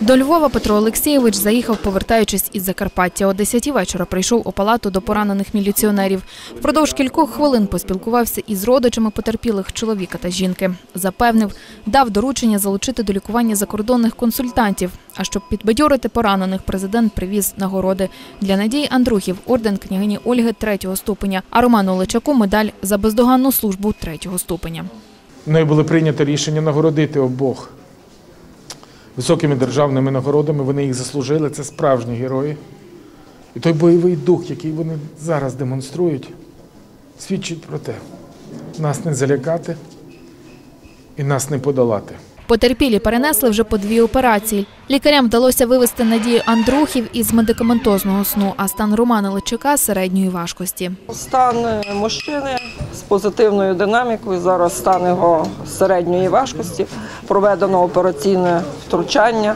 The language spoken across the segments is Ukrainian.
До Львова Петро Олексійович заїхав, повертаючись із Закарпаття. О 10 вечора прийшов у палату до поранених міліціонерів. Впродовж кількох хвилин поспілкувався із родичами потерпілих чоловіка та жінки. Запевнив, дав доручення залучити до лікування закордонних консультантів. А щоб підбадьорити поранених, президент привіз нагороди. Для Надії Андрухів орден княгині Ольги третього ступеня, а Роману Личаку медаль за бездоганну службу третього ступеня. Мною було прийнято рішення нагородити обох високими державними нагородами. Вони їх заслужили. Це справжні герої. І той бойовий дух, який вони зараз демонструють, свідчить про те, нас не залякати і нас не подолати. Потерпілі перенесли вже по дві операції. Лікарям вдалося вивести Надію Андрухів із медикаментозного сну, а стан Романа Личака середньої важкості. Стан мужчини з позитивною динамікою. Зараз стан його середньої важкості. Проведено операційне втручання.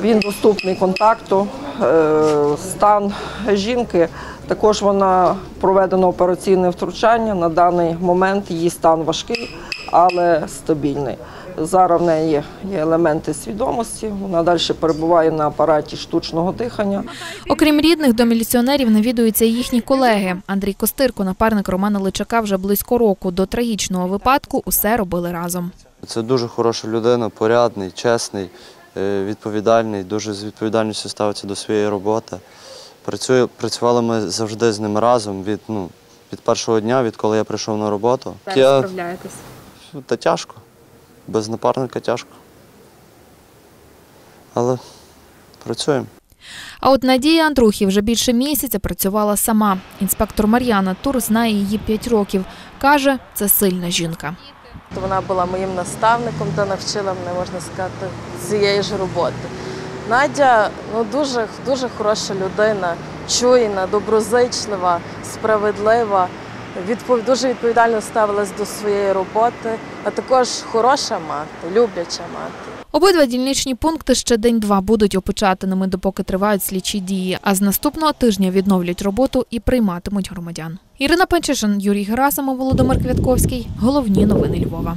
Він доступний контакту. Е, Стан жінки також вона проведено операційне втручання. На даний момент її стан важкий, але стабільний. Зараз в неї є елементи свідомості. Вона далі перебуває на апараті штучного дихання. Окрім рідних, до міліціонерів навідуються і їхні колеги. Андрій Костирко, напарник Романа Личака, вже близько року. До трагічного випадку усе робили разом. Це дуже хороша людина, порядний, чесний, е, відповідальний, дуже з відповідальністю ставиться до своєї роботи. Працює, працювали ми завжди з ним разом від, ну, від першого дня, відколи я прийшов на роботу. я, справляєтесь? та тяжко. Без напарника тяжко. Але працюємо. А от Надія Андрухів вже більше місяця працювала сама. Інспектор Мар'яна Тур знає її 5 років. Каже, це сильна жінка. Вона була моїм наставником та навчила мене, можна сказати, цієї ж роботи. Надя ну, дуже, дуже хороша людина, чуйна, доброзичлива, справедлива. Дуже відповідально ставилась до своєї роботи, а також хороша мати, любляча мати. Обидва дільничні пункти ще день-два будуть опечатаними, допоки тривають слідчі дії. А з наступного тижня відновлять роботу і прийматимуть громадян. Ірина Панчишин, Юрій Герасимов, Володимир Квятковський. Головні новини Львова.